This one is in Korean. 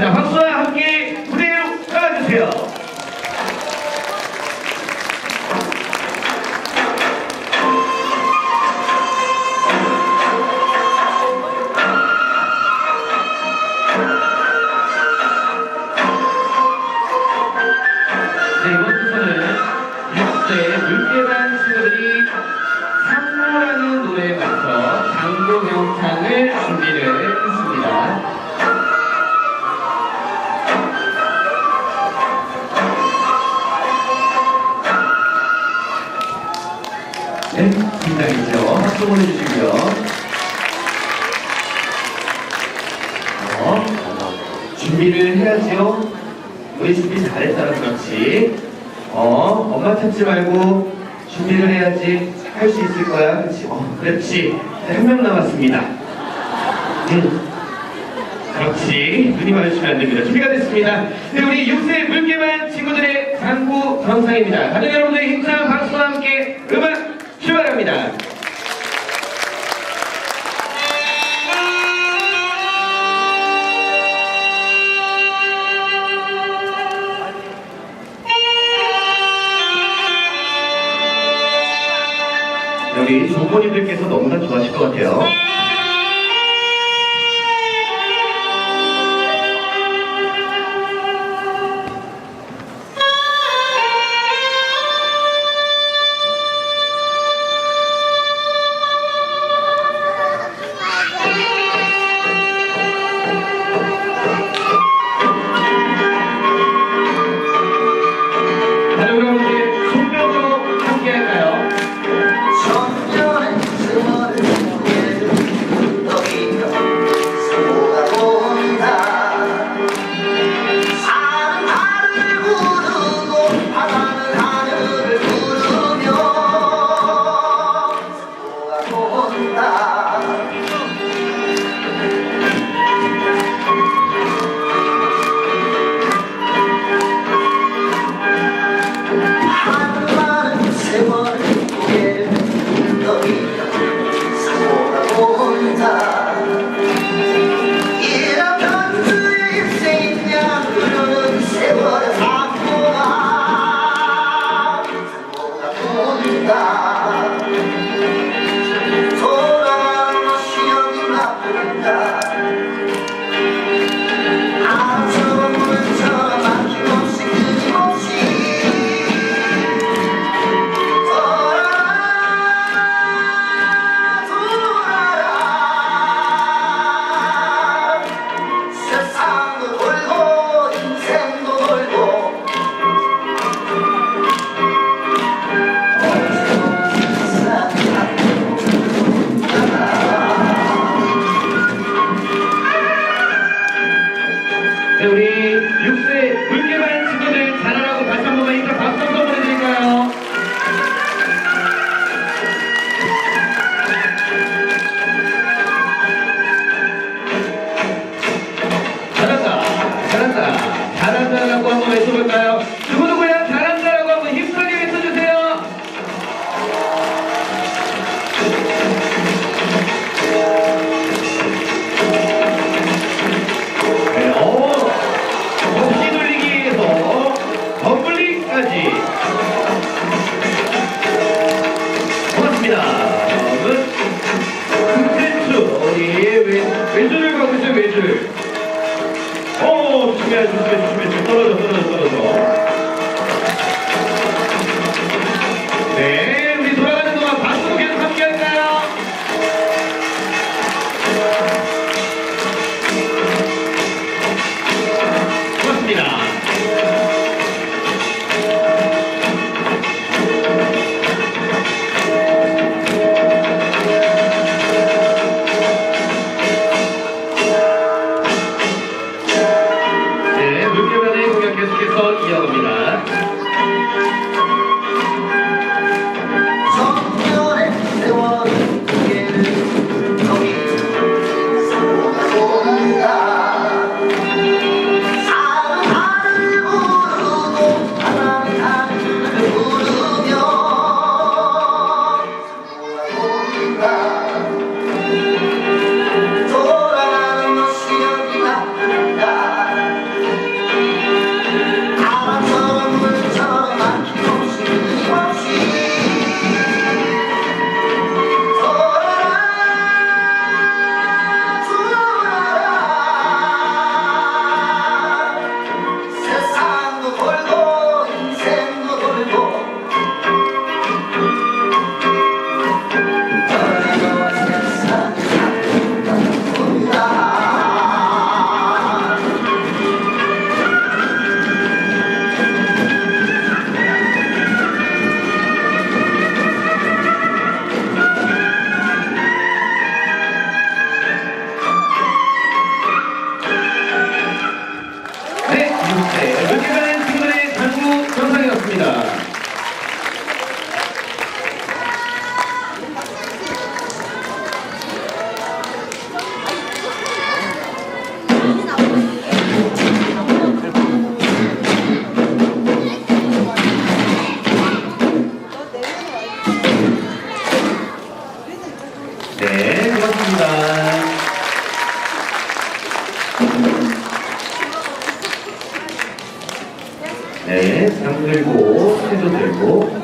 하겠습니다. 박수와 함께 무대로 나와주세요. 네, 이번 순서는 6대 물개반 친구들이 상무라는 노래에 맞춰 장고 경창을 준비를 네, 긴장이죠. 박수 보내주시고요. 어, 준비를 해야죠. 우리 준비 잘했잖아, 그렇지. 어, 엄마 찾지 말고 준비를 해야지 할 수 있을 거야. 그렇지. 어, 그렇지. 한 명 남았습니다. 응. 그렇지. 눈이 마주치면 안 됩니다. 준비가 됐습니다. 네, 우리 6세 물개만 친구들의 장구 정상입니다. 가족 여러분들의 힘찬 박수와 함께 음악 출발합니다. 우리 조모님들께서 너무나 좋아하실 것 같아요. 어, 조심해, 조심해, 조심해. 떨어 생각도 되고